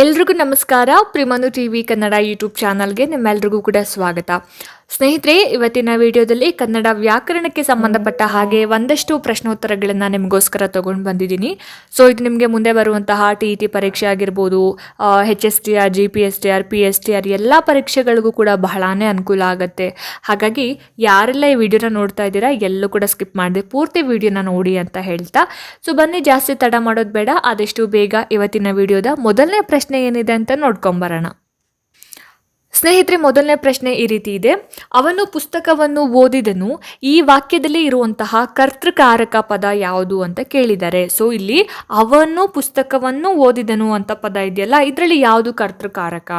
ಎಲ್ರಿಗೂ ನಮಸ್ಕಾರ. ಪ್ರಿಮನು ಟಿ ವಿ ಕನ್ನಡ ಯೂಟ್ಯೂಬ್ ಚಾನಲ್ಗೆ ನಿಮ್ಮೆಲ್ರಿಗೂ ಕೂಡ ಸ್ವಾಗತ. ಸ್ನೇಹಿತರೆ, ಇವತ್ತಿನ ವಿಡಿಯೋದಲ್ಲಿ ಕನ್ನಡ ವ್ಯಾಕರಣಕ್ಕೆ ಸಂಬಂಧಪಟ್ಟ ಹಾಗೆ ಒಂದಷ್ಟು ಪ್ರಶ್ನೋತ್ತರಗಳನ್ನು ನಿಮಗೋಸ್ಕರ ತೊಗೊಂಡು ಬಂದಿದ್ದೀನಿ. ಸೊ ಇದು ನಿಮಗೆ ಮುಂದೆ ಬರುವಂತಹ ಟಿ ಇ ಟಿ ಪರೀಕ್ಷೆ ಆಗಿರ್ಬೋದು H S T R G P S T R P S T R ಎಲ್ಲ ಪರೀಕ್ಷೆಗಳಿಗೂ ಕೂಡ ಬಹಳಾನೇ ಅನುಕೂಲ ಆಗುತ್ತೆ. ಹಾಗಾಗಿ ಯಾರೆಲ್ಲ ಈ ವಿಡಿಯೋನ ನೋಡ್ತಾ ಇದ್ದೀರಾ, ಎಲ್ಲೂ ಕೂಡ ಸ್ಕಿಪ್ ಮಾಡಿದೆ ಪೂರ್ತಿ ವಿಡಿಯೋನ ನೋಡಿ ಅಂತ ಹೇಳ್ತಾ. ಸೊ ಬನ್ನಿ, ಜಾಸ್ತಿ ತಡ ಮಾಡೋದು ಬೇಡ, ಆದಷ್ಟು ಬೇಗ ಇವತ್ತಿನ ವಿಡಿಯೋದ ಮೊದಲನೇ ಪ್ರಶ್ನೆ ಏನಿದೆ ಅಂತ ನೋಡ್ಕೊಂಬರೋಣ. ಸ್ನೇಹಿತರೆ, ಮೊದಲನೇ ಪ್ರಶ್ನೆ ಈ ರೀತಿ ಇದೆ. ಅವನು ಪುಸ್ತಕವನ್ನು ಓದಿದನು. ಈ ವಾಕ್ಯದಲ್ಲಿ ಇರುವಂತಹ ಕರ್ತೃಕಾರಕ ಪದ ಯಾವುದು ಅಂತ ಕೇಳಿದ್ದಾರೆ ಸೊ ಇಲ್ಲಿ ಅವನು ಪುಸ್ತಕವನ್ನು ಓದಿದನು ಅಂತ ಪದ ಇದೆಯಲ್ಲ, ಇದರಲ್ಲಿ ಯಾವುದು ಕರ್ತೃಕಾರಕ?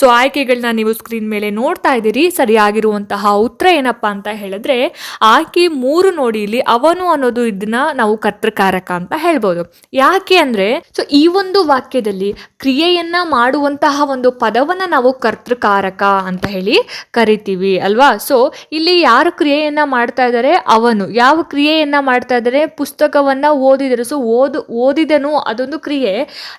ಸೊ ಆಯ್ಕೆಗಳನ್ನ ನೀವು ಸ್ಕ್ರೀನ್ ಮೇಲೆ ನೋಡ್ತಾ ಇದ್ದೀರಿ, ಸರಿಯಾಗಿರುವಂತಹ ಉತ್ತರ ಏನಪ್ಪಾ ಅಂತ ಹೇಳಿದ್ರೆ, ಆಕೆ ಮೂರು ನೋಡಿ ಇಲ್ಲಿ ಅವನು ಅನ್ನೋದು ಇದನ್ನ ನಾವು ಕರ್ತೃಕಾರಕ ಅಂತ ಹೇಳ್ಬೋದು. ಯಾಕೆ ಅಂದ್ರೆ, ಸೊ ಈ ಒಂದು ವಾಕ್ಯದಲ್ಲಿ ಕ್ರಿಯೆಯನ್ನ ಮಾಡುವಂತಹ ಒಂದು ಪದವನ್ನ ನಾವು ಕರ್ತೃಕಾರಕ ಅಂತ ಹೇಳಿ ಕರಿತೀವಿ ಅಲ್ವಾ? ಸೊ ಇಲ್ಲಿ ಯಾರು ಕ್ರಿಯೆಯನ್ನ ಮಾಡ್ತಾ ಇದ್ದಾರೆ ಅವನು. ಯಾವ ಕ್ರಿಯೆಯನ್ನ ಮಾಡ್ತಾ ಇದ್ದಾರೆ ಪುಸ್ತಕವನ್ನ ಓದಿದರು. ಸೊ ಓದು, ಓದಿದನು ಅದೊಂದು ಕ್ರಿಯೆ.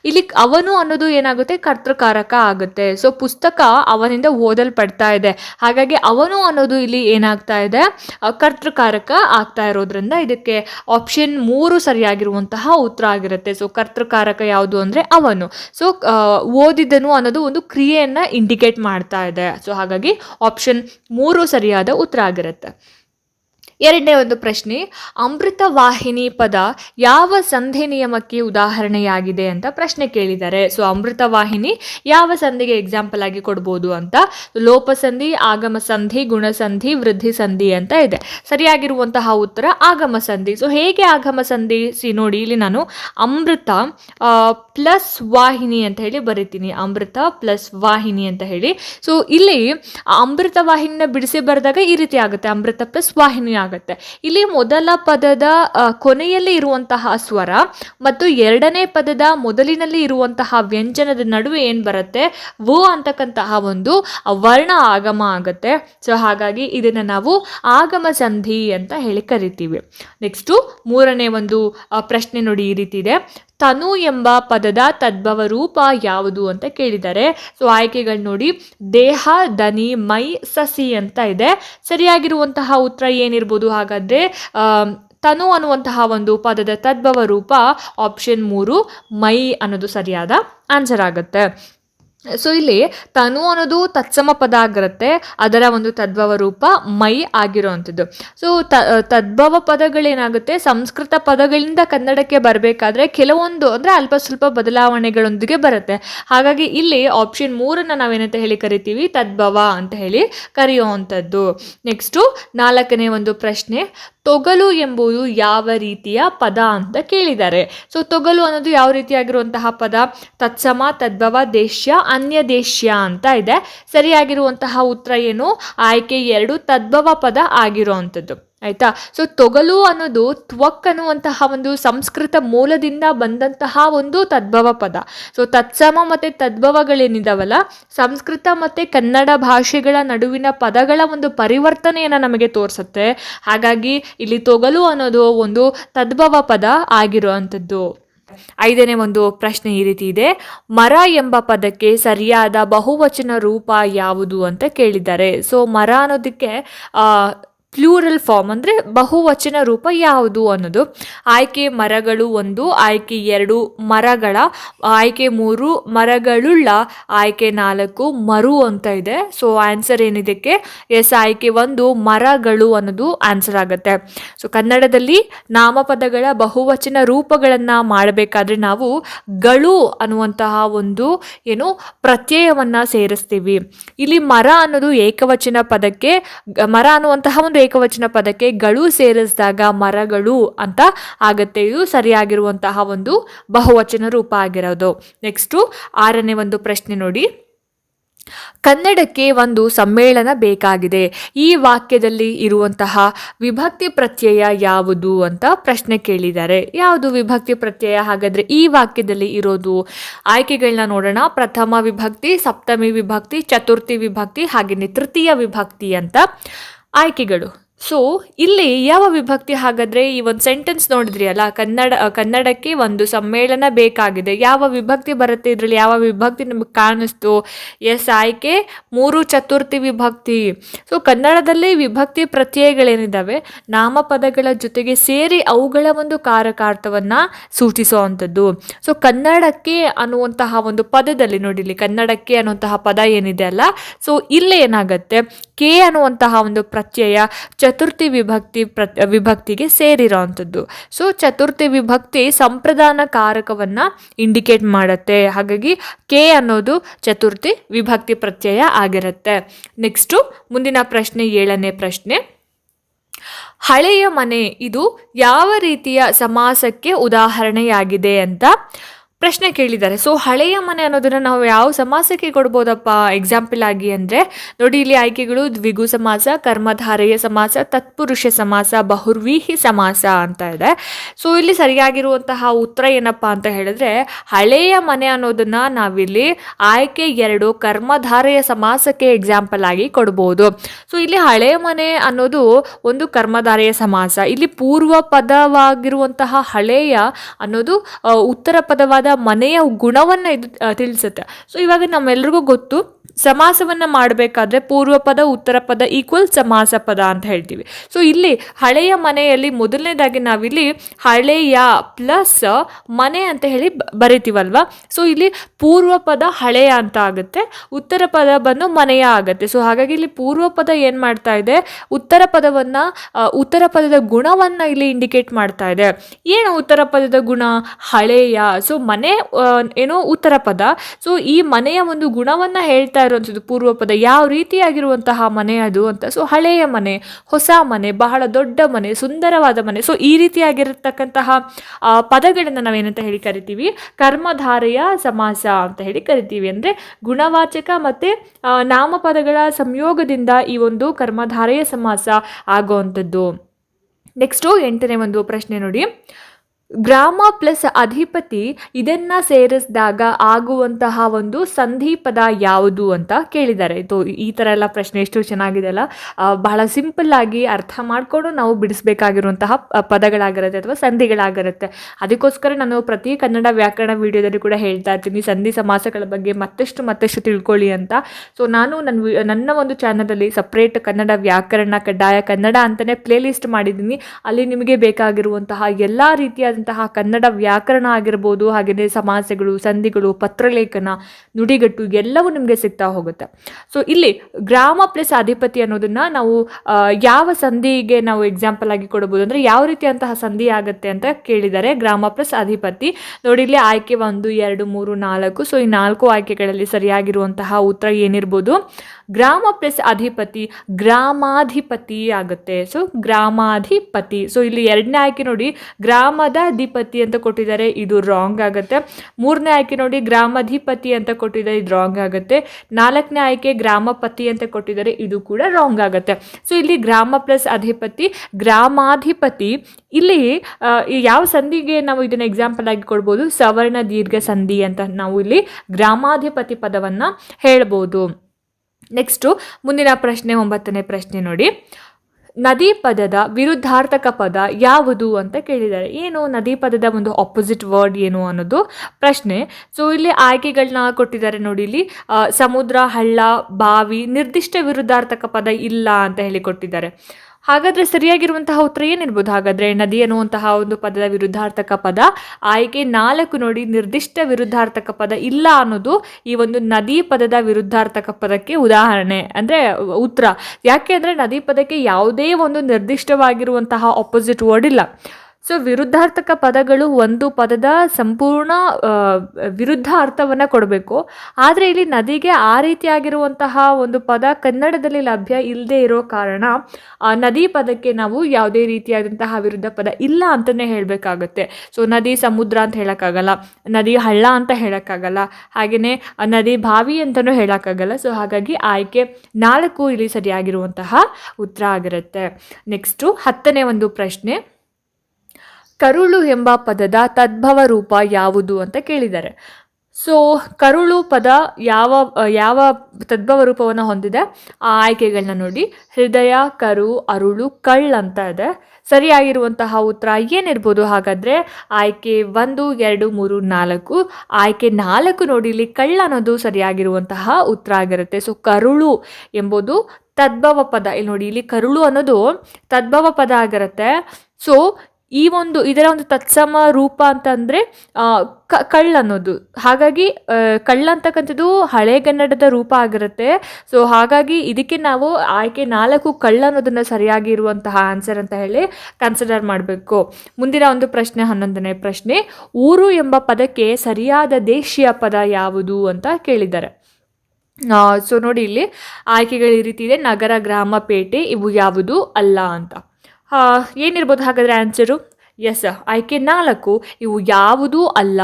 ಇಲ್ಲಿ ಅವನು ಅನ್ನೋದು ಏನಾಗುತ್ತೆ? ಕರ್ತೃಕಾರಕ ಆಗುತ್ತೆ. ಸೊ ಪುಸ್ತಕ ಅವನಿಂದ ಓದಲ್ಪಡ್ತಾ ಇದೆ. ಹಾಗಾಗಿ ಅವನು ಅನ್ನೋದು ಇಲ್ಲಿ ಏನಾಗ್ತಾ ಇದೆ? ಕರ್ತೃಕಾರಕ ಆಗ್ತಾ ಇರೋದ್ರಿಂದ ಇದಕ್ಕೆ ಆಪ್ಷನ್ ಮೂರು ಸರಿಯಾಗಿರುವಂತಹ ಉತ್ತರ ಆಗಿರುತ್ತೆ. ಸೊ ಕರ್ತೃಕಾರಕ ಯಾವುದು ಅಂದ್ರೆ ಅವನು. ಸೊ ಓದಿದನು ಅನ್ನೋದು ಒಂದು ಕ್ರಿಯೆಯನ್ನ ಇಂಡಿಕೇಟ್ ಮಾಡ್ತಾ ಇದೆ. ಸೊ ಹಾಗಾಗಿ ಆಪ್ಷನ್ ಮೂರು ಸರಿಯಾದ ಉತ್ತರ ಆಗಿರುತ್ತೆ. ಎರಡನೇ ಒಂದು ಪ್ರಶ್ನೆ, ಅಮೃತ ವಾಹಿನಿ ಪದ ಯಾವ ಸಂಧಿ ನಿಯಮಕ್ಕೆ ಉದಾಹರಣೆಯಾಗಿದೆ ಅಂತ ಪ್ರಶ್ನೆ ಕೇಳಿದ್ದಾರೆ ಸೊ ಅಮೃತ ವಾಹಿನಿ ಯಾವ ಸಂಧಿಗೆ ಎಕ್ಸಾಂಪಲ್ ಆಗಿ ಕೊಡ್ಬೋದು ಅಂತ. ಲೋಪಸಂಧಿ ಆಗಮ ಸಂಧಿ ಗುಣಸಂಧಿ ವೃದ್ಧಿ ಸಂಧಿ ಅಂತ ಇದೆ. ಸರಿಯಾಗಿರುವಂತಹ ಉತ್ತರ ಆಗಮ ಸಂಧಿ ಸೊ ಹೇಗೆ ಆಗಮ ಸಂಧಿ ಸಿ ನೋಡಿ, ಇಲ್ಲಿ ನಾನು ಅಮೃತ ಪ್ಲಸ್ ವಾಹಿನಿ ಅಂತ ಹೇಳಿ ಬರಿತೀನಿ. ಅಮೃತ ಪ್ಲಸ್ ವಾಹಿನಿ ಅಂತ ಹೇಳಿ. ಸೊ ಇಲ್ಲಿ ಅಮೃತ ವಾಹಿನಿನ ಬಿಡಿಸಿ ಬರೆದಾಗ ಈ ರೀತಿ ಆಗುತ್ತೆ. ಅಮೃತ ಪ್ಲಸ್ ವಾಹಿನಿ ಆಗುತ್ತೆ ಇಲ್ಲಿ ಮೊದಲ ಪದದ ಕೊನೆಯಲ್ಲಿ ಇರುವಂತಹ ಸ್ವರ ಮತ್ತು ಎರಡನೇ ಪದದ ಮೊದಲಿನಲ್ಲಿ ಇರುವಂತಹ ವ್ಯಂಜನದ ನಡುವೆ ಏನು ಬರುತ್ತೆ? ವು ಅಂತಕ್ಕಂತಹ ಒಂದು ವರ್ಣ ಆಗಮ ಆಗುತ್ತೆ. ಸೊ ಹಾಗಾಗಿ ಇದನ್ನು ನಾವು ಆಗಮ ಸಂಧಿ ಅಂತ ಹೇಳಿ ಕರಿತೀವಿ. ನೆಕ್ಸ್ಟು ಮೂರನೇ ಒಂದು ಪ್ರಶ್ನೆ ನೋಡಿ ಈ ರೀತಿ ಇದೆ. ತನು ಎಂಬ ಪದದ ತದ್ಭವ ರೂಪ ಯಾವುದು ಅಂತ ಕೇಳಿದ್ದಾರೆ ಸೊ ಆಯ್ಕೆಗಳು ನೋಡಿ, ದೇಹ, ದನಿ, ಮೈ, ಸಸಿ ಅಂತ ಇದೆ. ಸರಿಯಾಗಿರುವಂತಹ ಉತ್ತರ ಏನಿರ್ಬೋದು ಹಾಗಾದರೆ ತನು ಅನ್ನುವಂತಹ ಒಂದು ಪದದ ತದ್ಭವ ರೂಪ ಆಪ್ಷನ್ ಮೂರು, ಮೈ ಅನ್ನೋದು ಸರಿಯಾದ ಆನ್ಸರ್ ಆಗುತ್ತೆ. ಸೊ ಇಲ್ಲಿ ತನು ಅನ್ನೋದು ತತ್ಸಮ ಪದ ಆಗಿರುತ್ತೆ, ಅದರ ಒಂದು ತದ್ಭವ ರೂಪ ಮೈ ಆಗಿರುವಂಥದ್ದು. ಸೊ ತದ್ಭವ ಪದಗಳೇನಾಗುತ್ತೆ? ಸಂಸ್ಕೃತ ಪದಗಳಿಂದ ಕನ್ನಡಕ್ಕೆ ಬರಬೇಕಾದ್ರೆ ಕೆಲವೊಂದು ಅಂದರೆ ಅಲ್ಪ ಸ್ವಲ್ಪ ಬದಲಾವಣೆಗಳೊಂದಿಗೆ ಬರುತ್ತೆ. ಹಾಗಾಗಿ ಇಲ್ಲಿ ಆಪ್ಷನ್ ಮೂರನ್ನು ನಾವೇನಂತ ಹೇಳಿ ಕರಿತೀವಿ? ತದ್ಭವ ಅಂತ ಹೇಳಿ ಕರೆಯುವಂಥದ್ದು. ನೆಕ್ಸ್ಟು ನಾಲ್ಕನೇ ಒಂದು ಪ್ರಶ್ನೆ. ತೊಗಲು ಎಂಬುದು ಯಾವ ರೀತಿಯ ಪದ ಅಂತ ಕೇಳಿದ್ದಾರೆ. ಸೊ ತೊಗಲು ಅನ್ನೋದು ಯಾವ ರೀತಿಯಾಗಿರುವಂತಹ ಪದ? ತತ್ಸಮ, ತದ್ಭವ, ದೇಶ್ಯ, ಅನ್ಯ ದೇಶ್ಯ ಅಂತ ಇದೆ. ಸರಿಯಾಗಿರುವಂತಹ ಉತ್ತರ ಏನು? ಆಯ್ಕೆ ಎರಡು, ತದ್ಭವ ಪದ ಆಗಿರುವಂಥದ್ದು. ಆಯ್ತಾ? ಸೊ ತೊಗಲು ಅನ್ನೋದು ತ್ವಕ್ ಅನ್ನುವಂತಹ ಒಂದು ಸಂಸ್ಕೃತ ಮೂಲದಿಂದ ಬಂದಂತಹ ಒಂದು ತದ್ಭವ ಪದ. ಸೊ ತತ್ಸಮ ಮತ್ತು ತದ್ಭವಗಳೇನಿದಾವಲ್ಲ, ಸಂಸ್ಕೃತ ಮತ್ತು ಕನ್ನಡ ಭಾಷೆಗಳ ನಡುವಿನ ಪದಗಳ ಒಂದು ಪರಿವರ್ತನೆಯನ್ನು ನಮಗೆ ತೋರಿಸುತ್ತೆ. ಹಾಗಾಗಿ ಇಲ್ಲಿ ತೊಗಲು ಅನ್ನೋದು ಒಂದು ತದ್ಭವ ಪದ ಆಗಿರುವಂಥದ್ದು. ಐದನೇ ಒಂದು ಪ್ರಶ್ನೆ ಈ ರೀತಿ ಇದೆ. ಮರ ಎಂಬ ಪದಕ್ಕೆ ಸರಿಯಾದ ಬಹುವಚನ ರೂಪ ಯಾವುದು ಅಂತ ಕೇಳಿದ್ದಾರೆ. ಸೊ ಮರ ಅನ್ನೋದಕ್ಕೆ ಪ್ಲೂರಲ್ ಫಾರ್ಮ್ ಅಂದರೆ ಬಹುವಚನ ರೂಪ ಯಾವುದು ಅನ್ನೋದು. ಆಯ್ಕೆ ಮರಗಳು ಒಂದು, ಆಯ್ಕೆ ಎರಡು ಮರಗಳ, ಆಯ್ಕೆ ಮೂರು ಮರಗಳುಳ್ಳ, ಆಯ್ಕೆ ನಾಲ್ಕು ಮರು ಅಂತ ಇದೆ. So answer ಏನಿದಕ್ಕೆ? ಎಸ್ ಆಯ್ಕೆ ಒಂದು ಮರಗಳು ಅನ್ನೋದು ಆನ್ಸರ್ ಆಗುತ್ತೆ. ಸೊ ಕನ್ನಡದಲ್ಲಿ ನಾಮಪದಗಳ ಬಹುವಚನ ರೂಪಗಳನ್ನು ಮಾಡಬೇಕಾದ್ರೆ ನಾವು ಗಳು ಅನ್ನುವಂತಹ ಒಂದು ಏನು ಪ್ರತ್ಯಯವನ್ನು ಸೇರಿಸ್ತೀವಿ. ಇಲ್ಲಿ ಮರ ಅನ್ನೋದು ಏಕವಚನ ಪದಕ್ಕೆ, ಮರ ಅನ್ನುವಂತಹ ಒಂದು ಏಕವಚನ ಪದಕ್ಕೆ ಗಳು ಸೇರಿಸಿದಾಗ ಮರಗಳು ಅಂತ ಆಗತ್ತೆ. ಇದು ಸರಿಯಾಗಿರುವಂತಹ ಒಂದು ಬಹುವಚನ ರೂಪ ಆಗಿರೋದು. ನೆಕ್ಸ್ಟು ಆರನೇ ಒಂದು ಪ್ರಶ್ನೆ ನೋಡಿ. ಕನ್ನಡಕ್ಕೆ ಒಂದು ಸಮ್ಮೇಳನ ಬೇಕಾಗಿದೆ. ಈ ವಾಕ್ಯದಲ್ಲಿ ಇರುವಂತಹ ವಿಭಕ್ತಿ ಪ್ರತ್ಯಯ ಯಾವುದು ಅಂತ ಪ್ರಶ್ನೆ ಕೇಳಿದ್ದಾರೆ. ಯಾವುದು ವಿಭಕ್ತಿ ಪ್ರತ್ಯಯ? ಹಾಗಾದರೆ ಈ ವಾಕ್ಯದಲ್ಲಿ ಇರೋದು ಆಯ್ಕೆಗಳನ್ನ ನೋಡೋಣ. ಪ್ರಥಮ ವಿಭಕ್ತಿ, ಸಪ್ತಮಿ ವಿಭಕ್ತಿ, ಚತುರ್ಥಿ ವಿಭಕ್ತಿ, ಹಾಗೆಯೇ ತೃತೀಯ ವಿಭಕ್ತಿ ಅಂತ ಆಯ್ಕೆಗಳು. ಸೊ ಇಲ್ಲಿ ಯಾವ ವಿಭಕ್ತಿ ಹಾಗಾದರೆ ಈ ಒಂದು ಸೆಂಟೆನ್ಸ್ ನೋಡಿದ್ರಿ ಅಲ್ಲ? ಕನ್ನಡ ಕನ್ನಡಕ್ಕೆ ಒಂದು ಸಮ್ಮೇಳನ ಬೇಕಾಗಿದೆ. ಯಾವ ವಿಭಕ್ತಿ ಬರುತ್ತೆ? ಇದರಲ್ಲಿ ಯಾವ ವಿಭಕ್ತಿ ನಿಮಗೆ ಕಾಣಿಸ್ತು? ಎಸ್, ಆಯ್ಕೆ, ಮೂರು ಚತುರ್ಥಿ ವಿಭಕ್ತಿ. ಸೊ ಕನ್ನಡದಲ್ಲಿ ವಿಭಕ್ತಿ ಪ್ರತ್ಯಯಗಳೇನಿದ್ದಾವೆ ನಾಮಪದಗಳ ಜೊತೆಗೆ ಸೇರಿ ಅವುಗಳ ಒಂದು ಕಾರಕಾರ್ಥವನ್ನು ಸೂಚಿಸುವಂಥದ್ದು ಸೊ ಕನ್ನಡಕ್ಕೆ ಅನ್ನುವಂತಹ ಒಂದು ಪದದಲ್ಲಿ ನೋಡಿಲಿ ಕನ್ನಡಕ್ಕೆ ಅನ್ನುವಂತಹ ಪದ ಏನಿದೆ ಅಲ್ಲ? ಸೊ ಇಲ್ಲೇ ಏನಾಗುತ್ತೆ ಕೆ ಅನ್ನುವಂತಹ ಒಂದು ಪ್ರತ್ಯಯ ಚತುರ್ಥಿ ವಿಭಕ್ತಿ ಪ್ರ, ವಿಭಕ್ತಿಗೆ ಸೇರಿರೋವಂಥದ್ದು. ಸೊ ಚತುರ್ಥಿ ವಿಭಕ್ತಿ ಸಂಪ್ರದಾನ ಕಾರಕವನ್ನು ಇಂಡಿಕೇಟ್ ಮಾಡುತ್ತೆ. ಹಾಗಾಗಿ ಕೆ ಅನ್ನೋದು ಚತುರ್ಥಿ ವಿಭಕ್ತಿ ಪ್ರತ್ಯಯ ಆಗಿರುತ್ತೆ. ನೆಕ್ಸ್ಟು ಮುಂದಿನ ಪ್ರಶ್ನೆ ಏಳನೇ ಪ್ರಶ್ನೆ. ಹಳೆಯ ಮನೆ ಇದು ಯಾವ ರೀತಿಯ ಸಮಾಸಕ್ಕೆ ಉದಾಹರಣೆಯಾಗಿದೆ ಅಂತ? ಪ್ರಶ್ನೆ ಕೇಳಿದ್ದಾರೆ. ಸೊ ಹಳೆಯ ಮನೆ ಅನ್ನೋದನ್ನ ನಾವು ಯಾವ ಸಮಾಸಕ್ಕೆ ಕೊಡ್ಬೋದಪ್ಪ? ಎಕ್ಸಾಂಪಲ್ ಆಗಿ ಅಂದರೆ, ನೋಡಿ ಇಲ್ಲಿ ಆಯ್ಕೆಗಳು ದ್ವಿಗು ಸಮಾಸ, ಕರ್ಮಧಾರೆಯ ಸಮಾಸ, ತತ್ಪುರುಷ ಸಮಾಸ, ಬಹುರ್ವೀಹಿ ಸಮಾಸ ಅಂತ ಇದೆ. ಸೊ ಇಲ್ಲಿ ಸರಿಯಾಗಿರುವಂತಹ ಉತ್ತರ ಏನಪ್ಪ ಅಂತ ಹೇಳಿದ್ರೆ, ಹಳೆಯ ಮನೆ ಅನ್ನೋದನ್ನ ನಾವಿಲ್ಲಿ ಆಯ್ಕೆ ಎರಡು ಕರ್ಮಧಾರೆಯ ಸಮಾಸಕ್ಕೆ ಎಕ್ಸಾಂಪಲ್ ಆಗಿ ಕೊಡ್ಬೋದು. ಸೊ ಇಲ್ಲಿ ಹಳೆಯ ಮನೆ ಅನ್ನೋದು ಒಂದು ಕರ್ಮಧಾರೆಯ ಸಮಾಸ. ಇಲ್ಲಿ ಪೂರ್ವ ಪದವಾಗಿರುವಂತಹ ಹಳೆಯ ಅನ್ನೋದು ಉತ್ತರ ಪದವಾದ ಮನೆಯ ಗುಣವನ್ನು ಇದು ತಿಳಿಸುತ್ತೆ. ಸೊ ಇವಾಗ ನಮ್ಮೆಲ್ರಿಗೂ ಗೊತ್ತು ಸಮಾಸವನ್ನು ಮಾಡಬೇಕಾದ್ರೆ ಪೂರ್ವ ಪದ, ಉತ್ತರ ಪದ ಈಕ್ವಲ್ ಸಮಾಸ ಪದ ಅಂತ ಹೇಳ್ತೀವಿ. ಸೊ ಇಲ್ಲಿ ಹಳೆಯ ಮನೆಯಲ್ಲಿ ಮೊದಲನೇದಾಗಿ ನಾವಿಲ್ಲಿ ಹಳೆಯ ಪ್ಲಸ್ ಮನೆ ಅಂತ ಹೇಳಿ ಬರಿತೀವಲ್ವ? ಸೊ ಇಲ್ಲಿ ಪೂರ್ವ ಪದ ಹಳೆಯ ಅಂತ ಆಗುತ್ತೆ, ಉತ್ತರ ಪದ ಬಂದು ಮನೆಯ ಆಗುತ್ತೆ. ಸೊ ಹಾಗಾಗಿ ಇಲ್ಲಿ ಪೂರ್ವ ಪದ ಏನು ಮಾಡ್ತಾ ಇದೆ? ಉತ್ತರ ಪದವನ್ನು ಉತ್ತರ ಪದದ ಗುಣವನ್ನು ಇಲ್ಲಿ ಇಂಡಿಕೇಟ್ ಮಾಡ್ತಾ ಇದೆ. ಏನು ಉತ್ತರ ಪದದ ಗುಣ? ಹಳೆಯ. ಸೊ ಮನೆ ಏನು ಉತ್ತರ ಪದ? ಸೊ ಈ ಮನೆಯ ಒಂದು ಗುಣವನ್ನು ಹೇಳ್ತಾ ಇರುವಂಥದ್ದು ಪೂರ್ವ ಪದ ಯಾವ ರೀತಿಯಾಗಿರುವಂತಹ ಮನೆ ಅದು ಅಂತ. ಸೊ ಹಳೆಯ ಮನೆ, ಹೊಸ ಮನೆ, ಬಹಳ ದೊಡ್ಡ ಮನೆ, ಸುಂದರವಾದ ಮನೆ. ಸೊ ಈ ರೀತಿಯಾಗಿರತಕ್ಕಂತಹ ಪದಗಳನ್ನು ನಾವೇನಂತ ಹೇಳಿ ಕರಿತೀವಿ? ಕರ್ಮಧಾರೆಯ ಸಮಾಸ ಅಂತ ಹೇಳಿ ಕರಿತೀವಿ. ಅಂದರೆ ಗುಣವಾಚಕ ಮತ್ತು ನಾಮಪದಗಳ ಸಂಯೋಗದಿಂದ ಈ ಒಂದು ಕರ್ಮಧಾರೆಯ ಸಮಾಸ ಆಗುವಂಥದ್ದು. ನೆಕ್ಸ್ಟು ಎಂಟನೇ ಒಂದು ಪ್ರಶ್ನೆ ನೋಡಿ. ಗ್ರಾಮ ಪ್ಲಸ್ ಅಧಿಪತಿ ಇದನ್ನ ಸೇರಿಸಿದಾಗ ಆಗುವಂತಹ ಒಂದು ಸಂಧಿ ಪದ ಯಾವುದು ಅಂತ ಕೇಳಿದ್ದಾರೆ. ಇದು ಈ ಥರ ಎಲ್ಲ ಪ್ರಶ್ನೆ ಎಷ್ಟು ಚೆನ್ನಾಗಿದೆ ಅಲ್ಲ ಬಹಳ ಸಿಂಪಲ್ ಆಗಿ ಅರ್ಥ ಮಾಡಿಕೊಂಡು ನಾವು ಬಿಡಿಸಬೇಕಾಗಿರುವಂತಹ ಪದಗಳಾಗಿರುತ್ತೆ ಅಥವಾ ಸಂಧಿಗಳಾಗಿರುತ್ತೆ ಅದಕ್ಕೋಸ್ಕರ ನಾನು ಪ್ರತಿ ಕನ್ನಡ ವ್ಯಾಕರಣ ವಿಡಿಯೋದಲ್ಲಿ ಕೂಡ ಹೇಳ್ತಾ ಇರ್ತೀನಿ. ಸಂಧಿ ಸಮಾಸಗಳ ಬಗ್ಗೆ ಮತ್ತಷ್ಟು ಮತ್ತಷ್ಟು ತಿಳ್ಕೊಳ್ಳಿ ಅಂತ. ಸೊ ನಾನು ನನ್ನ ನನ್ನ ಒಂದು ಚಾನಲಲ್ಲಿ ಸಪ್ರೇಟ್ ಕನ್ನಡ ವ್ಯಾಕರಣ, ಕಡ್ಡಾಯ ಕನ್ನಡ ಅಂತಲೇ ಪ್ಲೇಲಿಸ್ಟ್ ಮಾಡಿದ್ದೀನಿ. ಅಲ್ಲಿ ನಿಮಗೆ ಬೇಕಾಗಿರುವಂತಹ ಎಲ್ಲ ರೀತಿಯಾದಂತಹ ಕನ್ನಡ ವ್ಯಾಕರಣ ಆಗಿರ್ಬೋದು ಹಾಗೆಯೇ ಸಮಾಸೆಗಳು, ಸಂಧಿಗಳು, ಪತ್ರಲೇಖನ, ನುಡಿಗಟ್ಟು ಎಲ್ಲವೂ ನಿಮಗೆ ಸಿಗ್ತಾ ಹೋಗುತ್ತೆ. ಸೊ ಇಲ್ಲಿ ಗ್ರಾಮ ಪ್ಲಸ್ ಅಧಿಪತಿ ಅನ್ನೋದನ್ನ ನಾವು ಯಾವ ಸಂಧಿಗೆ ನಾವು ಎಕ್ಸಾಂಪಲ್ ಆಗಿ ಕೊಡಬಹುದು ಅಂದರೆ ಯಾವ ರೀತಿಯಂತಹ ಸಂಧಿ ಆಗುತ್ತೆ ಅಂತ ಕೇಳಿದ್ದಾರೆ ಗ್ರಾಮ ಪ್ಲಸ್ ಅಧಿಪತಿ. ನೋಡಿ, ಇಲ್ಲಿ ಆಯ್ಕೆ ಒಂದು, ಎರಡು, ಮೂರು, ನಾಲ್ಕು. ಸೊ ಈ ನಾಲ್ಕು ಆಯ್ಕೆಗಳಲ್ಲಿ ಸರಿಯಾಗಿರುವಂತಹ ಉತ್ತರ ಏನಿರ್ಬೋದು? ಗ್ರಾಮ ಪ್ಲಸ್ ಅಧಿಪತಿ ಗ್ರಾಮಾಧಿಪತಿ ಆಗುತ್ತೆ. ಸೊ ಗ್ರಾಮಾಧಿಪತಿ. ಸೊ ಇಲ್ಲಿ ಎರಡನೇ ಆಯ್ಕೆ ನೋಡಿ, ಗ್ರಾಮದ ಅಧಿಪತಿ ಅಂತ ಕೊಟ್ಟಿದ್ದಾರೆ, ಇದು ರಾಂಗ್ ಆಗುತ್ತೆ. ಮೂರನೇ ಆಯ್ಕೆ ನೋಡಿ, ಗ್ರಾಮಾಧಿಪತಿ ಅಂತ ಕೊಟ್ಟಿದ್ದಾರೆ, ಇದು ರಾಂಗ್ ಆಗುತ್ತೆ. ನಾಲ್ಕನೇ ಆಯ್ಕೆ ಗ್ರಾಮಪತಿ ಅಂತ ಕೊಟ್ಟಿದ್ದಾರೆ, ಇದು ಕೂಡ ರಾಂಗ್ ಆಗುತ್ತೆ. ಸೊ ಇಲ್ಲಿ ಗ್ರಾಮ ಪ್ಲಸ್ ಅಧಿಪತಿ, ಗ್ರಾಮಾಧಿಪತಿ, ಇಲ್ಲಿ ಯಾವ ಸಂಧಿಗೆ ನಾವು ಇದನ್ನು ಎಕ್ಸಾಂಪಲ್ ಆಗಿ ಕೊಡ್ಬೋದು? ಸವರ್ಣ ದೀರ್ಘ ಸಂಧಿ ಅಂತ ನಾವು ಇಲ್ಲಿ ಗ್ರಾಮಾಧಿಪತಿ ಪದವನ್ನು ಹೇಳ್ಬೋದು. ನೆಕ್ಸ್ಟು ಮುಂದಿನ ಪ್ರಶ್ನೆ, ಒಂಬತ್ತನೇ ಪ್ರಶ್ನೆ ನೋಡಿ. ನದಿ ಪದದ ವಿರುದ್ಧಾರ್ಥಕ ಪದ ಯಾವುದು ಅಂತ ಕೇಳಿದ್ದಾರೆ. ಏನು ನದಿ ಪದದ ಒಂದು ಆಪೋಸಿಟ್ ವರ್ಡ್ ಏನು ಅನ್ನೋದು? ಪ್ರಶ್ನೆ. ಸೊ ಇಲ್ಲಿ ಆಯ್ಕೆಗಳನ್ನ ಕೊಟ್ಟಿದ್ದಾರೆ ನೋಡಿ ಇಲ್ಲಿ. ಸಮುದ್ರ, ಹಳ್ಳ, ಬಾವಿ ನಿರ್ದಿಷ್ಟ ವಿರುದ್ಧಾರ್ಥಕ ಪದ ಇಲ್ಲ ಅಂತ ಹೇಳಿ ಕೊಟ್ಟಿದ್ದಾರೆ ಹಾಗಾದ್ರೆ ಸರಿಯಾಗಿರುವಂತಹ ಉತ್ತರ ಏನಿರ್ಬೋದು? ಹಾಗಾದರೆ ನದಿ ಅನ್ನುವಂತಹ ಒಂದು ಪದದ ವಿರುದ್ಧಾರ್ಥಕ ಪದ, ಆಯ್ಕೆ ನಾಲ್ಕು ನೋಡಿ ನಿರ್ದಿಷ್ಟ ವಿರುದ್ಧಾರ್ಥಕ ಪದ ಇಲ್ಲ ಅನ್ನೋದು ಈ ಒಂದು ನದಿ ಪದದ ವಿರುದ್ಧಾರ್ಥಕ ಪದಕ್ಕೆ ಉದಾಹರಣೆ, ಅಂದರೆ ಉತ್ತರ. ಯಾಕೆ ಅಂದರೆ ನದಿ ಪದಕ್ಕೆ ಯಾವುದೇ ಒಂದು ನಿರ್ದಿಷ್ಟವಾಗಿರುವಂತಹ ಆಪೋಸಿಟ್ ವರ್ಡ್ ಇಲ್ಲ. ಸೊ ವಿರುದ್ಧಾರ್ಥಕ ಪದಗಳು ಒಂದು ಪದದ ಸಂಪೂರ್ಣ ವಿರುದ್ಧ ಅರ್ಥವನ್ನು ಕೊಡಬೇಕು. ಆದರೆ ಇಲ್ಲಿ ನದಿಗೆ ಆ ರೀತಿಯಾಗಿರುವಂತಹ ಒಂದು ಪದ ಕನ್ನಡದಲ್ಲಿ ಲಭ್ಯ ಇಲ್ಲದೆ ಇರೋ ಕಾರಣ ನದಿ ಪದಕ್ಕೆ ನಾವು ಯಾವುದೇ ರೀತಿಯಾದಂತಹ ವಿರುದ್ಧ ಪದ ಇಲ್ಲ ಅಂತಲೇ ಹೇಳಬೇಕಾಗುತ್ತೆ. ಸೊ ನದಿ ಸಮುದ್ರ ಅಂತ ಹೇಳೋಕ್ಕಾಗಲ್ಲ, ನದಿ ಹಳ್ಳ ಅಂತ ಹೇಳೋಕ್ಕಾಗಲ್ಲ ಹಾಗೆಯೇ ನದಿ ಬಾವಿ ಅಂತಲೂ ಹೇಳೋಕ್ಕಾಗಲ್ಲ. ಸೊ ಹಾಗಾಗಿ ಆಯ್ಕೆ ನಾಲ್ಕು ಇಲ್ಲಿ ಸರಿಯಾಗಿರುವಂತಹ ಉತ್ತರ ಆಗಿರುತ್ತೆ. ನೆಕ್ಸ್ಟು ಹತ್ತನೇ ಒಂದು ಪ್ರಶ್ನೆ. ಕರುಳು ಎಂಬ ಪದದ ತದ್ಭವ ರೂಪ ಯಾವುದು ಅಂತ ಕೇಳಿದ್ದಾರೆ. ಸೊ ಕರುಳು ಪದ ಯಾವ ಯಾವ ತದ್ಭವ ರೂಪವನ್ನು ಹೊಂದಿದೆ? ಆ ಆಯ್ಕೆಗಳನ್ನ ನೋಡಿ. ಹೃದಯ, ಕರು, ಅರುಳು, ಕಳ್ ಅಂತ ಇದೆ. ಸರಿಯಾಗಿರುವಂತಹ ಉತ್ತರ ಏನಿರ್ಬೋದು? ಹಾಗಾದರೆ ಆಯ್ಕೆ ಒಂದು, ಎರಡು, ಮೂರು, ನಾಲ್ಕು. ಆಯ್ಕೆ ನಾಲ್ಕು ನೋಡಿ ಇಲ್ಲಿ ಕಳ್ಳ ಅನ್ನೋದು ಸರಿಯಾಗಿರುವಂತಹ ಉತ್ತರ ಆಗಿರುತ್ತೆ. ಸೊ ಕರುಳು ಎಂಬುದು ತದ್ಭವ ಪದ. ಇಲ್ಲಿ ನೋಡಿ, ಇಲ್ಲಿ ಕರುಳು ಅನ್ನೋದು ತದ್ಭವ ಪದ ಆಗಿರುತ್ತೆ. ಸೊ ಈ ಒಂದು ಇದರ ಒಂದು ತತ್ಸಮ ರೂಪ ಅಂತಂದರೆ ಕಳ್ಳ ಅನ್ನೋದು. ಹಾಗಾಗಿ ಕಳ್ಳ ಅಂತಕ್ಕಂಥದ್ದು ಹಳೆಗನ್ನಡದ ರೂಪ ಆಗಿರುತ್ತೆ. ಸೊ ಹಾಗಾಗಿ ಇದಕ್ಕೆ ನಾವು ಆಯ್ಕೆ ನಾಲ್ಕು ಕಳ್ಳ ಅನ್ನೋದನ್ನು ಸರಿಯಾಗಿ ಇರುವಂತಹ ಆನ್ಸರ್ ಅಂತ ಹೇಳಿ ಕನ್ಸಿಡರ್ ಮಾಡಬೇಕು. ಮುಂದಿನ ಒಂದು ಪ್ರಶ್ನೆ, ಹನ್ನೊಂದನೇ ಪ್ರಶ್ನೆ. ಊರು ಎಂಬ ಪದಕ್ಕೆ ಸರಿಯಾದ ದೇಶೀಯ ಪದ ಯಾವುದು ಅಂತ ಕೇಳಿದ್ದಾರೆ. ಸೊ ನೋಡಿ ಇಲ್ಲಿ ಆಯ್ಕೆಗಳು ಈ ರೀತಿ ಇದೆ. ನಗರ, ಗ್ರಾಮ, ಪೇಟೆ ಇವು ಯಾವುದು? ಅಲ್ಲ ಅಂತ. ಏನಿರ್ಬೋದು ಹಾಗಾದರೆ ಆನ್ಸರು ಎಸ್ ಆಯ್ಕೆ ನಾಲ್ಕು, ಇವು ಯಾವುದೂ ಅಲ್ಲ.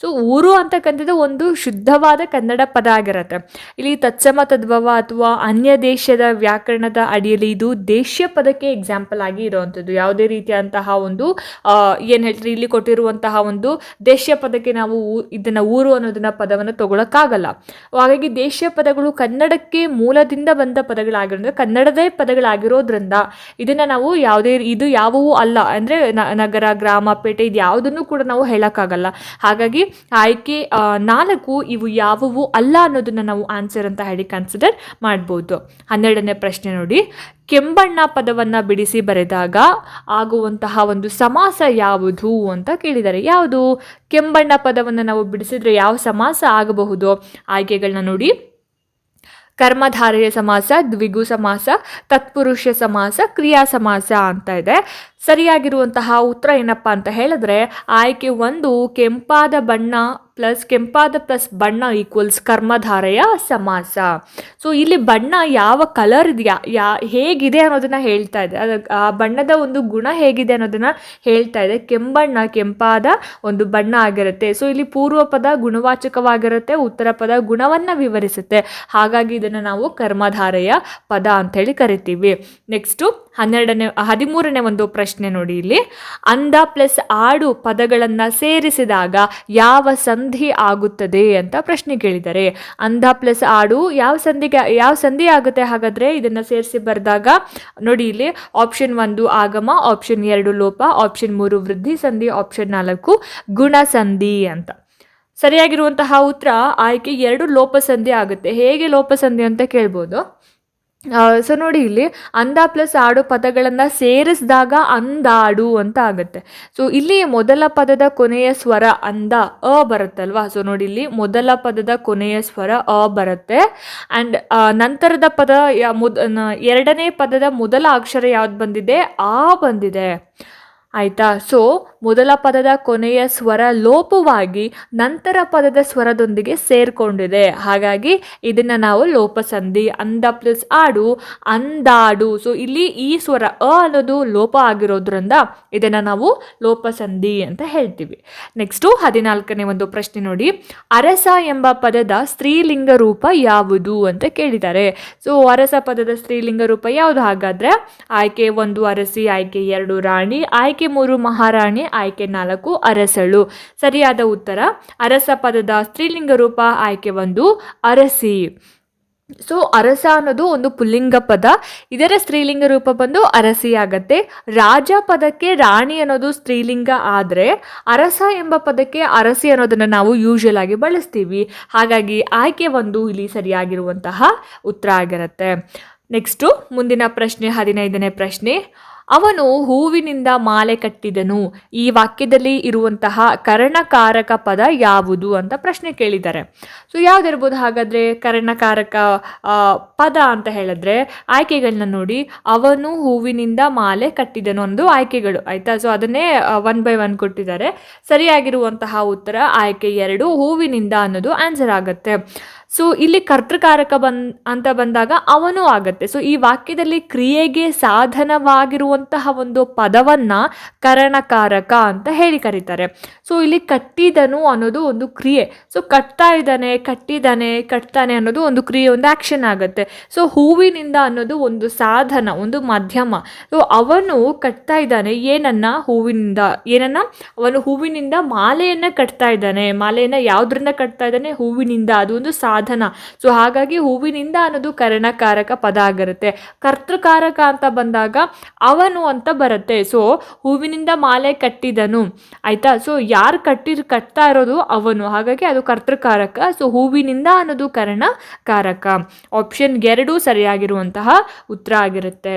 ಸೊ ಊರು ಅಂತಕ್ಕಂಥದ್ದು ಒಂದು ಶುದ್ಧವಾದ ಕನ್ನಡ ಪದ ಆಗಿರತ್ತೆ. ಇಲ್ಲಿ ತತ್ಸಮ ತದ್ಭವ ಅಥವಾ ಅನ್ಯ ದೇಶದ ವ್ಯಾಕರಣದ ಅಡಿಯಲ್ಲಿ ಇದು ದೇಶೀಯ ಪದಕ್ಕೆ ಎಕ್ಸಾಂಪಲ್ ಆಗಿ ಇರುವಂಥದ್ದು. ಯಾವುದೇ ರೀತಿಯಾದಂತಹ ಒಂದು ಏನು ಹೇಳ್ತೀರಿ? ಇಲ್ಲಿ ಕೊಟ್ಟಿರುವಂತಹ ಒಂದು ದೇಶೀಯ ಪದಕ್ಕೆ ನಾವು ಇದನ್ನು ಊರು ಅನ್ನೋದನ್ನ ಪದವನ್ನು ತಗೊಳಕ್ಕಾಗಲ್ಲ. ಹಾಗಾಗಿ ದೇಶೀಯ ಪದಗಳು ಕನ್ನಡಕ್ಕೆ ಮೂಲದಿಂದ ಬಂದ ಪದಗಳಾಗಿರೋದ್ರಿಂದ, ಕನ್ನಡದೇ ಪದಗಳಾಗಿರೋದ್ರಿಂದ ಇದನ್ನು ನಾವು ಯಾವುದೇ, ಇದು ಯಾವುವು ಅಲ್ಲ. ಅಂದರೆ ನಗರ, ಗ್ರಾಮ, ಪೇಟೆ ಇದು ಯಾವುದನ್ನು ಕೂಡ ನಾವು ಹೇಳೋಕ್ಕಾಗಲ್ಲ. ಹಾಗಾಗಿ ಆಯ್ಕೆ ನಾಲ್ಕು ಇವು ಯಾವುವು ಅಲ್ಲ ಅನ್ನೋದನ್ನ ನಾವು ಆನ್ಸರ್ ಅಂತ ಹೇಳಿ ಕನ್ಸಿಡರ್ ಮಾಡ್ಬೋದು. ಹನ್ನೆರಡನೇ ಪ್ರಶ್ನೆ ನೋಡಿ. ಕೆಂಬಣ್ಣ ಪದವನ್ನು ಬಿಡಿಸಿ ಬರೆದಾಗ ಆಗುವಂತಹ ಒಂದು ಸಮಾಸ ಯಾವುದು ಅಂತ ಕೇಳಿದ್ದಾರೆ ಯಾವುದು? ಕೆಂಬಣ್ಣ ಪದವನ್ನು ನಾವು ಬಿಡಿಸಿದ್ರೆ ಯಾವ ಸಮಾಸ ಆಗಬಹುದು? ಆಯ್ಕೆಗಳನ್ನ ನೋಡಿ. ಕರ್ಮಧಾರೆಯ ಸಮಾಸ, ದ್ವಿಗು ಸಮಾಸ, ತತ್ಪುರುಷ ಸಮಾಸ, ಕ್ರಿಯಾ ಸಮಾಸ ಅಂತ ಇದೆ. ಸರಿಯಾಗಿರುವಂತಹ ಉತ್ತರ ಏನಪ್ಪ ಅಂತ ಹೇಳಿದ್ರೆ, ಆಯ್ಕೆ ಒಂದು ಕೆಂಪಾದ ಬಣ್ಣ ಪ್ಲಸ್ ಕೆಂಪಾದ ಪ್ಲಸ್ ಬಣ್ಣ ಈಕ್ವಲ್ಸ್ ಕರ್ಮಧಾರೆಯ ಸಮಾಸ. ಸೊ ಇಲ್ಲಿ ಬಣ್ಣ ಯಾವ ಕಲರ್ ಇದೆಯಾ, ಯಾ, ಹೇಗಿದೆ ಅನ್ನೋದನ್ನು ಹೇಳ್ತಾ ಇದೆ. ಅದು, ಆ ಬಣ್ಣದ ಒಂದು ಗುಣ ಹೇಗಿದೆ ಅನ್ನೋದನ್ನು ಹೇಳ್ತಾ ಇದೆ. ಕೆಂಬಣ್ಣ, ಕೆಂಪಾದ ಒಂದು ಬಣ್ಣ ಆಗಿರುತ್ತೆ. ಸೊ ಇಲ್ಲಿ ಪೂರ್ವ ಪದ ಗುಣವಾಚಕವಾಗಿರುತ್ತೆ, ಉತ್ತರ ಪದ ಗುಣವನ್ನು ವಿವರಿಸುತ್ತೆ. ಹಾಗಾಗಿ ಇದನ್ನು ನಾವು ಕರ್ಮಧಾರೆಯ ಪದ ಅಂಥೇಳಿ ಕರಿತೀವಿ. ನೆಕ್ಸ್ಟು ಹನ್ನೆರಡನೇ, ಹದಿಮೂರನೇ ಒಂದು ಪ್ರಶ್ನೆ ನೋಡಿ ಇಲ್ಲಿ. ಅಂದ ಪ್ಲಸ್ ಆಡು ಪದಗಳನ್ನು ಸೇರಿಸಿದಾಗ ಯಾವ ಸಂಧಿ ಆಗುತ್ತದೆ ಅಂತ ಪ್ರಶ್ನೆ ಕೇಳಿದ್ದಾರೆ ಅಂದ ಪ್ಲಸ್ ಆಡು ಯಾವ ಸಂಧಿಗೆ, ಯಾವ ಸಂಧಿ ಆಗುತ್ತೆ ಹಾಗಾದರೆ? ಇದನ್ನು ಸೇರಿಸಿ ಬರೆದಾಗ ನೋಡಿ ಇಲ್ಲಿ ಆಪ್ಷನ್ ಒಂದು ಆಗಮ ಆಪ್ಷನ್ ಎರಡು ಲೋಪ ಆಪ್ಷನ್ ಮೂರು ವೃದ್ಧಿ ಸಂಧಿ ಆಪ್ಷನ್ ನಾಲ್ಕು ಗುಣ ಸಂಧಿ ಅಂತ. ಸರಿಯಾಗಿರುವಂತಹ ಉತ್ತರ ಆಯ್ಕೆ ಎರಡು ಲೋಪಸಂಧಿ ಆಗುತ್ತೆ. ಹೇಗೆ ಲೋಪಸಂಧಿ ಅಂತ ಕೇಳ್ಬೋದು. ಸೊ ನೋಡಿ ಇಲ್ಲಿ ಅಂದ ಪ್ಲಸ್ ಆಡು ಪದಗಳನ್ನು ಸೇರಿಸಿದಾಗ ಅಂದಾಡು ಅಂತ ಆಗುತ್ತೆ. ಸೊ ಇಲ್ಲಿ ಮೊದಲ ಪದದ ಕೊನೆಯ ಸ್ವರ ಅಂದ, ಅ ಬರುತ್ತಲ್ವಾ? ಸೊ ನೋಡಿ ಇಲ್ಲಿ ಮೊದಲ ಪದದ ಕೊನೆಯ ಸ್ವರ ಅ ಬರುತ್ತೆ. ಆ್ಯಂಡ್ ನಂತರದ ಪದ ಯಾ, ಮೊದ ಎರಡನೇ ಪದದ ಮೊದಲ ಅಕ್ಷರ ಯಾವ್ದು ಬಂದಿದೆ? ಆ ಬಂದಿದೆ. ಆಯಿತಾ? ಸೊ ಮೊದಲ ಪದದ ಕೊನೆಯ ಸ್ವರ ಲೋಪವಾಗಿ ನಂತರ ಪದದ ಸ್ವರದೊಂದಿಗೆ ಸೇರ್ಕೊಂಡಿದೆ. ಹಾಗಾಗಿ ಇದನ್ನು ನಾವು ಲೋಪಸಂಧಿ ಅಂದ ಪ್ಲಸ್ ಆಡು, ಅಂದಾಡು. ಸೊ ಇಲ್ಲಿ ಈ ಸ್ವರ ಅ ಅನ್ನೋದು ಲೋಪ ಆಗಿರೋದ್ರಿಂದ ಇದನ್ನು ನಾವು ಲೋಪಸಂಧಿ ಅಂತ ಹೇಳ್ತೀವಿ. ನೆಕ್ಸ್ಟು ಹದಿನಾಲ್ಕನೇ ಒಂದು ಪ್ರಶ್ನೆ ನೋಡಿ. ಅರಸ ಎಂಬ ಪದದ ಸ್ತ್ರೀಲಿಂಗ ರೂಪ ಯಾವುದು ಅಂತ ಕೇಳಿದ್ದಾರೆ. ಸೊ ಅರಸ ಪದದ ಸ್ತ್ರೀಲಿಂಗ ರೂಪ ಯಾವುದು? ಹಾಗಾದ್ರೆ ಆಯ್ಕೆ ಒಂದು ಅರಸಿ, ಆಯ್ಕೆ ಎರಡು ರಾಣಿ, ಆಯ್ಕೆ ಮೂರು ಮಹಾರಾಣಿ ಆಯ್ಕೆ ನಾಲ್ಕು ಅರಸಳು. ಸರಿಯಾದ ಉತ್ತರ, ಅರಸ ಪದದ ಸ್ತ್ರೀಲಿಂಗ ರೂಪ ಆಯ್ಕೆ ಒಂದು ಅರಸಿ. ಸೊ, ಅರಸ ಅನ್ನೋದು ಒಂದು ಪುಲ್ಲಿಂಗ ಪದ. ಇದರ ಸ್ತ್ರೀಲಿಂಗ ರೂಪ ಬಂದು ಅರಸಿ ಆಗತ್ತೆ ರಾಜ ಪದಕ್ಕೆ ರಾಣಿ ಅನ್ನೋದು ಸ್ತ್ರೀಲಿಂಗ ಆದರೆ, ಅರಸ ಎಂಬ ಪದಕ್ಕೆ ಅರಸಿ ಅನ್ನೋದನ್ನು ನಾವು ಯೂಶುವಲ್ ಆಗಿ ಬಳಸ್ತೀವಿ. ಹಾಗಾಗಿ ಆಯ್ಕೆ ಒಂದು ಇಲ್ಲಿ ಸರಿಯಾಗಿರುವಂತಹ ಉತ್ತರ ಆಗಿರುತ್ತೆ. ನೆಕ್ಸ್ಟು ಮುಂದಿನ ಪ್ರಶ್ನೆ, ಹದಿನೈದನೇ ಪ್ರಶ್ನೆ. ಅವನು ಹೂವಿನಿಂದ ಮಾಲೆ ಕಟ್ಟಿದನು. ಈ ವಾಕ್ಯದಲ್ಲಿ ಇರುವಂತಹ ಕರ್ಣಕಾರಕ ಪದ ಯಾವುದು ಅಂತ ಪ್ರಶ್ನೆ ಕೇಳಿದ್ದಾರೆ. ಸೊ ಯಾವುದಿರ್ಬೋದು ಹಾಗಾದರೆ ಕರ್ಣಕಾರಕ ಪದ ಅಂತ ಹೇಳಿದ್ರೆ ಆಯ್ಕೆಗಳನ್ನ ನೋಡಿ. ಅವನು ಹೂವಿನಿಂದ ಮಾಲೆ ಕಟ್ಟಿದನು ಒಂದು ಆಯ್ಕೆಗಳು, ಆಯಿತಾ? ಸೊ ಅದನ್ನೇ ಒನ್ ಬೈ ಒನ್ ಕೊಟ್ಟಿದ್ದಾರೆ. ಸರಿಯಾಗಿರುವಂತಹ ಉತ್ತರ ಆಯ್ಕೆ ಎರಡು, ಹೂವಿನಿಂದ ಅನ್ನೋದು ಆನ್ಸರ್ ಆಗುತ್ತೆ. ಸೊ ಇಲ್ಲಿ ಕರ್ತೃಕಾರಕ ಬಂದ್, ಅಂತ ಬಂದಾಗ ಅವನು ಆಗತ್ತೆ. ಸೊ ಈ ವಾಕ್ಯದಲ್ಲಿ ಕ್ರಿಯೆಗೆ ಸಾಧನವಾಗಿರುವಂತಹ ಒಂದು ಪದವನ್ನ ಕರಣಕಾರಕ ಅಂತ ಹೇಳಿ ಕರೀತಾರೆ. ಸೊ ಇಲ್ಲಿ ಕಟ್ಟಿದನು ಅನ್ನೋದು ಒಂದು ಕ್ರಿಯೆ. ಸೊ ಕಟ್ತಾ ಇದ್ದಾನೆ ಕಟ್ಟಿದಾನೆ, ಕಟ್ತಾನೆ ಅನ್ನೋದು ಒಂದು ಕ್ರಿಯೆ, ಒಂದು ಆಕ್ಷನ್ ಆಗುತ್ತೆ. ಸೊ ಹೂವಿನಿಂದ ಅನ್ನೋದು ಒಂದು ಸಾಧನ, ಒಂದು ಮಾಧ್ಯಮ. ಸೊ ಅವನು ಕಟ್ತಾ ಇದ್ದಾನೆ ಏನನ್ನ? ಹೂವಿನಿಂದ. ಏನನ್ನ? ಅವನು ಹೂವಿನಿಂದ ಮಾಲೆಯನ್ನ ಕಟ್ತಾ ಇದ್ದಾನೆ ಮಾಲೆಯನ್ನ ಯಾವ್ದ್ರಿಂದ ಕಟ್ತಾ ಇದ್ದಾನೆ ಹೂವಿನಿಂದ. ಅದು ಒಂದು ಸಾಧನ. ಸೊ ಹಾಗಾಗಿ ಹೂವಿನಿಂದ ಅನ್ನೋದು ಕರ್ಣಕಾರಕ ಪದ ಆಗಿರುತ್ತೆ. ಕರ್ತೃಕಾರಕ ಅಂತ ಬಂದಾಗ ಅವನು ಅಂತ ಬರುತ್ತೆ. ಸೊ ಹೂವಿನಿಂದ ಮಾಲೆ ಕಟ್ಟಿದನು. ಆಯ್ತಾ? ಸೊ ಯಾರು ಕಟ್ಟಿರ್, ಕಟ್ತಾ ಇರೋದು ಅವನು. ಹಾಗಾಗಿ ಅದು ಕರ್ತೃಕಾರಕ. ಸೊ ಹೂವಿನಿಂದ ಅನ್ನೋದು ಕರ್ಣಕಾರಕ. ಆಪ್ಷನ್ ಎರಡು ಸರಿಯಾಗಿರುವಂತಹ ಉತ್ತರ ಆಗಿರುತ್ತೆ.